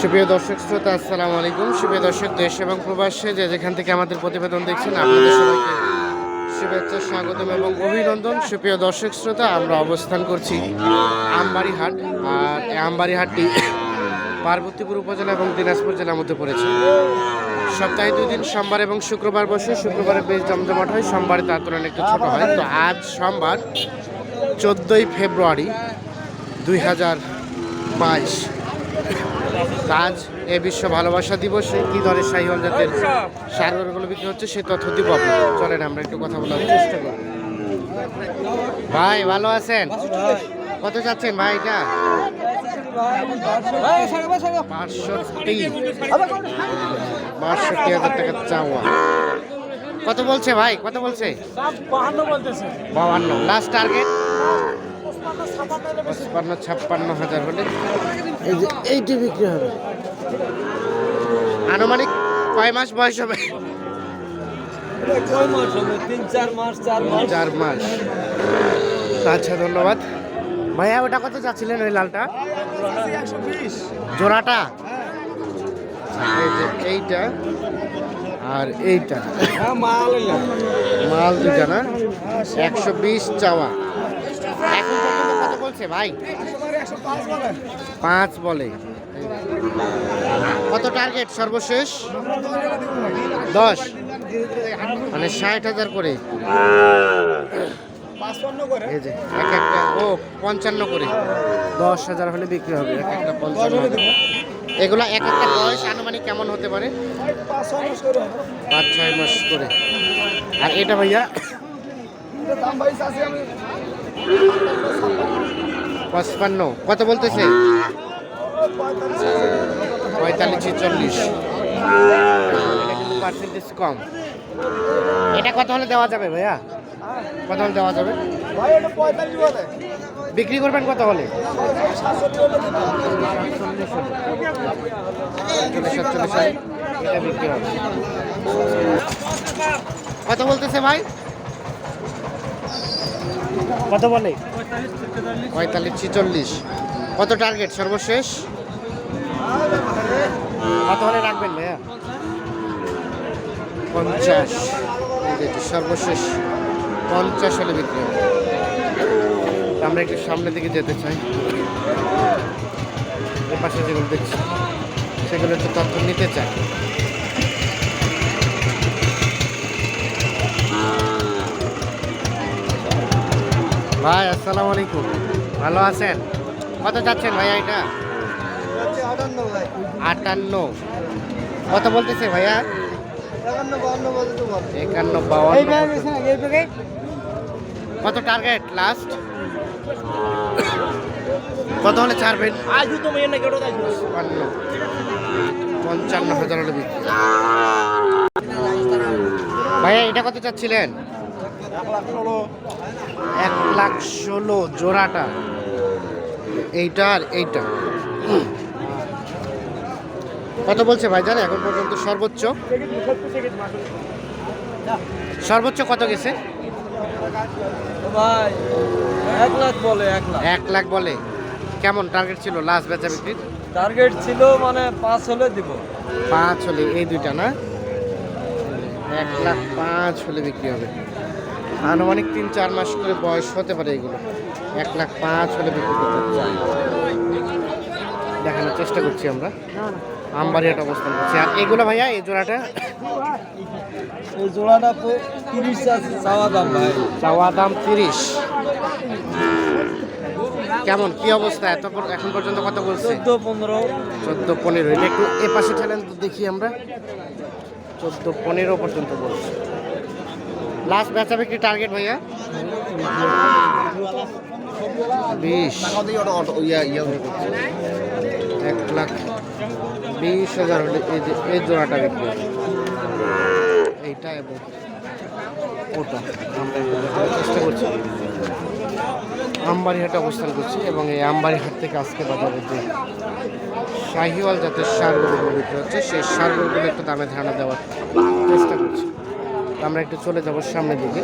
সুপ্রিয় দর্শক শ্রোতা, আসসালামু আলাইকুম। সুপ্রিয় দর্শক, দেশ এবং প্রবাসে যে যেখান থেকে আমাদের প্রতিবেদন দেখছেন, আপনাদের সবাইকে শুভেচ্ছা, স্বাগতম এবং অভিনন্দন। সুপ্রিয় দর্শক শ্রোতা, আমরা অবস্থান করছি আমবাড়ি হাট আর আমবাড়ি হাটটি পার্বতীপুর উপজেলা এবং দিনাজপুর জেলার মধ্যে পড়েছে। সপ্তাহে দুই দিন, সোমবার এবং শুক্রবার বসে শুক্রবারে বেশ জমজমাট হয়। সোমবারে তার তুলনায় একটু ছোট হয়। তো আজ সোমবার চোদ্দোই ফেব্রুয়ারি দুই হাজার বাইশ। আজ এ বিশ্ব ভালোবাসা দিবসে কি ধরনের শাহিওয়াল জাতের সারগুলো বিক্রি হচ্ছে, সে তথ্য দিব চলেন, আমরা একটু কথা বলার চেষ্টা করি। ভাই, ভালো আছেন? কত চাচ্ছেন ভাই এটা? বাষট্টি। বাষট্টি হাজার টাকা চাওয়া। কত বলছে ভাই? কত বলছে? বাউান্ন লাস্ট টার্গেট পঁচপান্ন ছাপ্পান্ন হাজার হলে। এই যে এইটি বিক্রি হবে। আনুমানিক কয় মাস বয়স হবে? চার মাস আচ্ছা ধন্যবাদ। ভাইয়া ওটা কত চাচ্ছিলেন ওই লালটা? জোড়াটা? এইটা আর এইটা। হ্যাঁ মাল মাল দুটা না? একশো বিশ চাওয়া। এখন বলছে ভাই? পাঁচ বলে। কত টার্গেট সর্বশেষ? দশ। মানে ষাট হাজার করে। এই যে এক একটা ও পঞ্চান্ন করে। দশ হাজার হলে বিক্রি হবে এক একটা পঞ্চান্ন। এগুলা এক একটা বয়স আনুমানিক কেমন হতে পারে? পাঁচ ছয় মাস করে। আর এটা ভাইয়া পঁচপান্ন। কত বলতেছে? পঁয়তাল্লিশ চল্লিশ পার্সেন্টেজ কম। এটা কত হলে দেওয়া যাবে ভাইয়া? কত হলে দেওয়া যাবে? বিক্রি করবেন কত হলে? কত বলতেছে ভাই? কত বলে? পঁয়তাল্লিশ ছিচল্লিশ। কত টার্গেট সর্বশেষ? কত হলে রাখবেন ভাইয়া? পঞ্চাশ। সর্বশেষ। পঞ্চাশ হলে বিক্রি হবে। আমরা একটু সামনের দিকে যেতে চাই। এ পাশে যেগুলো দেখছি সেগুলো একটু তথ্য নিতে চাই। ভাই আসসালামু আলাইকুম। ভালো আছেন? কত যাচ্ছেন ভাইয়া এটা? আটান্ন। কত বলতেছে ভাইয়া? একান্ন বাউন্ন। কত টার্গেট লাস্ট কত হলে ছাড়বেন? পঞ্চান্ন পঞ্চান্ন হাজার হলে ভাইয়া এটা কত চাচ্ছিলেন? এক লাখ ষোলো জোড়াটা। এইটা আর এইটা। কত বলছে ভাই জানে এখন পর্যন্ত সর্বোচ্চ? সর্বোচ্চ কত গেছে? ভাই এক লাখ বলে এক এক লাখ বলে। কেমন টার্গেট ছিল লাস্ট বেচা বিক্রির? টার্গেট ছিল মানে পাঁচ হলে দিব। পাঁচ হলে এই দুইটা না? এক লাখ পাঁচ হলে বিক্রি হবে। আনুমানিক তিন চার মাস করে বয়স হতে পারে এগুলো। এক লাখ পাঁচ হলে বিক্রি করতে চাই দেখানোর চেষ্টা করছি আমরা। আমবাড়িয়াটা অবস্থান করছি। আর এগুলো ভাইয়া এই জোড়াটা? এই জোড়াটা তো তিরিশ আছে চাওয়া দাম ভাই। চাওয়া দাম তিরিশ। কেমন কি অবস্থা? এত পর- এখন পর্যন্ত কত বলছে? চোদ্দ পনেরো। চোদ্দ পনেরো। এটা একটু এ পাশে ঠেলেন তো দেখি আমরা। চোদ্দ পনেরো পর্যন্ত বলছি। লাস্ট বেচা বিক্রি টার্গেট ভাইয়া? বিশ। এক লাখ বিশ হাজার হলে এই জোড়াটা বিক্রি। এইটা এবং ওটা আমরা চেষ্টা করছি। আমবাড়িহাটে অবস্থান করছি এবং এই আমবাড়িহাট থেকে আজকে বাজারে যে শাহিওয়াল জাতের সারগুলো বিক্রি হচ্ছে, সেই সারগুলো একটু দামে ধারণা দেওয়ার আমরা একটু চলে যাব সামনের দিকে।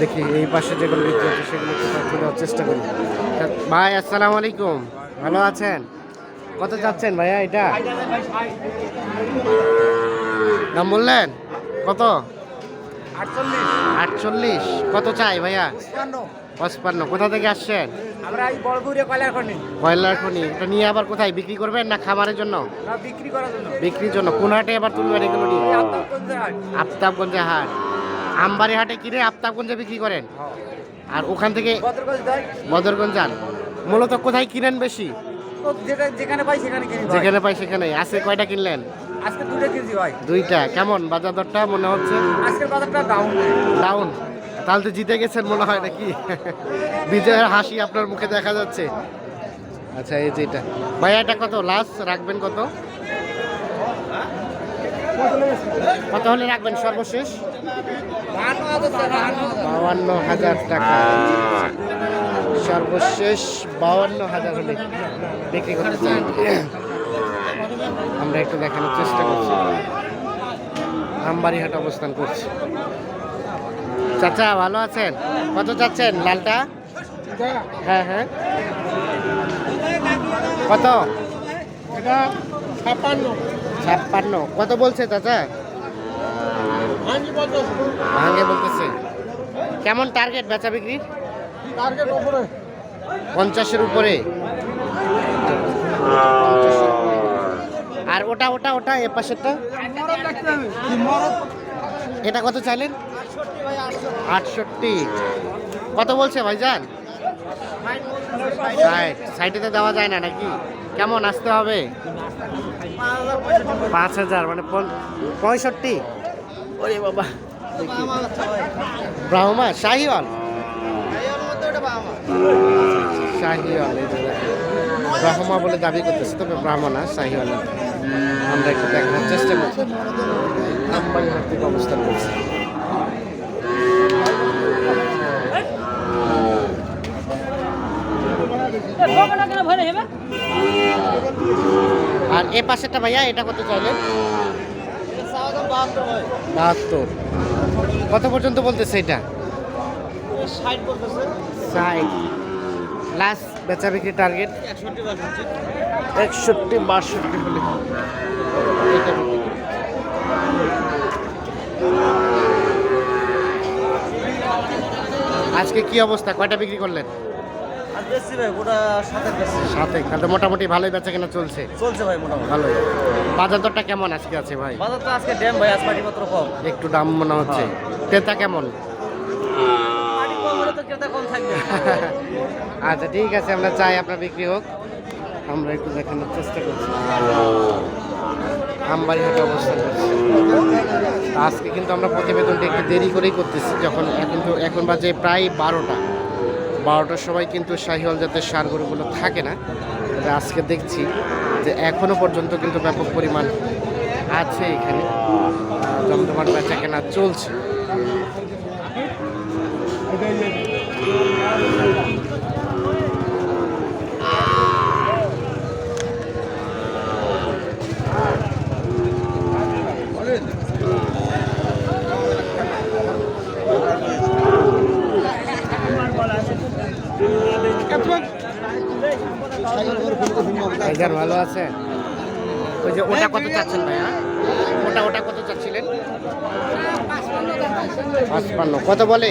দেখি এই পাশে যেগুলো বিক্রি হচ্ছে সেগুলো একটু চেষ্টা করি। ভাই, আসসালামু আলাইকুম। ভালো আছেন? কত যাচ্ছেন ভাইয়া এটা? দাম বললেন? কত? আটচল্লিশ। কত চাই ভাইয়া? পঁচপান্ন। কোথা থেকে আসছেন? আমরা এই বড়পুরে কয়লার খনি। এটা নিয়ে আবার কোথায়? বিক্রি করবেন না খামারের জন্য? বিক্রি করার জন্য। বিক্রির জন্য। কোন হাটে এবার তুলবেন এগুলো নিয়ে? এই হাট। আফতাবগঞ্জে হাট। আমবাড়ি হাটে কিনে আফতাবগঞ্জে বিক্রি করেন? আর ওখান থেকে বদরগঞ্জ যান। মূলত কোথায় কিনেন বেশি? যেখানে পাই সেখানে যেখানে পাই সেখানে। আছে কয়টা কিনলেন? আজকে দুইটা কেমন? বাজার দরটা মনে হচ্ছে? আজকের বাজারটা ডাউন ডাউন তাহলে তো জিতে গেছেন মনে হয় নাকি? বিজয়ের হাসি আপনার মুখে দেখা যাচ্ছে। আচ্ছা এই যে এটা। ভাইয়া এটা কত? লাস্ট রাখবেন কত? কত হলে রাখবেন সর্বশেষ? বাউান্ন হাজার টাকা। সর্বশেষ বাউান্ন হাজার হলে বিক্রি করতে চাই আমরা একটু দেখানোর চেষ্টা করছি। আমবাড়িহাট অবস্থান করছি। চাচা ভালো আছেন? কত চাচ্ছেন? লালটা? হ্যাঁ হ্যাঁ। কত? ছাপ্পান্ন। ছাপ্পান্ন। কত বলছে চাচা? ভাঙে বলতেছে। কেমন টার্গেট বেচা বিক্রি? পঞ্চাশের উপরে। আর ওটা ওটা ওটা এ পাশেরটা? এটা কত চাইলেন? আটষট্টি। কত বলছে ভাইজান? ষাটেতে দেওয়া যায় না নাকি? কেমন আসতে হবে? পাঁচ হাজার মানে পঁয়ষট্টি? ওরে বাবা ব্রাহ্মা, শাহিওয়াল? শাহিওয়াল ব্রাহ্মা বলে দাবি করতেছে, তবে ব্রাহ্মণা শাহিওয়াল। আমরা একটু দেখানোর চেষ্টা করছি। আমবাড়ি হাট থেকে অবস্থান করছি। আর এ পাশেরটা ভাইয়া এটা কত চাইলেন? বাহাত্তর। কত পর্যন্ত বলতেছে এটা? ষাট লাস্ট বেচা বিক্রি টার্গেট একষট্টি বাষট্টি হলে। আজকে কি অবস্থা? কয়টা বিক্রি করলেন? সাথে তাহলে মোটামুটি ভালোই বেচা কেনা চলছে। চলছে ভাই মোটামুটি। ভালোই। বাজার দরটা কেমন আজকে আছে ভাই? বাজার তো আজকে ড্যাম ভাই কম। একটু দাম মনে হচ্ছে। ক্রেতা কেমন পাটি কম হলে তো ক্রেতা কম থাকবে আচ্ছা ঠিক আছে, আমরা চাই আপনার বিক্রি হোক। আমরা একটু দেখানোর চেষ্টা করছি। আমবাড়ি হাটে অবস্থান করছি। আজকে কিন্তু আমরা প্রতিবেদনটা একটু দেরি করেই করতেছি, যখন এখন তো এখন বাজে প্রায় বারোটা। বারোটার সময় কিন্তু শাহিওয়াল জাতের সার গরুগুলো থাকে না। তবে আজকে দেখছি যে এখনও পর্যন্ত কিন্তু ব্যাপক পরিমাণ আছে এখানে। জমজমাট বেচা কেনা চলছে। ভাইজান ভালো আছে? ওই যে ওটা কত চাচ্ছেন ভাইয়া? ওটা ওটা কত চাচ্ছিলেন? পাঁচপান্ন। কত বলে?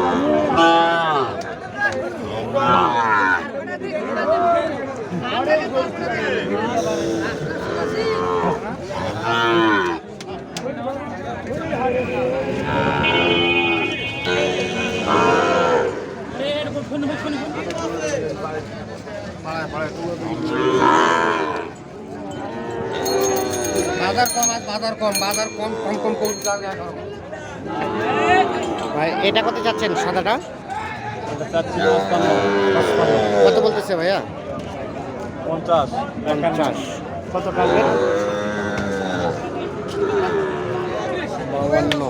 বাজার কম আজ বাজার কম বাজার কম কম কম কম ভাই এটা কত চাচ্ছেন সাদাটা? কত বলতেছে ভাইয়া? পঞ্চাশ। পঞ্চাশ। কত বাউান্ন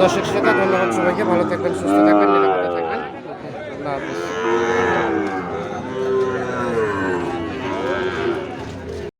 দর্শক শ্রোতা ধন্যবাদ সবাইকে। ভালো থাকবেন সুস্থ থাকবেন।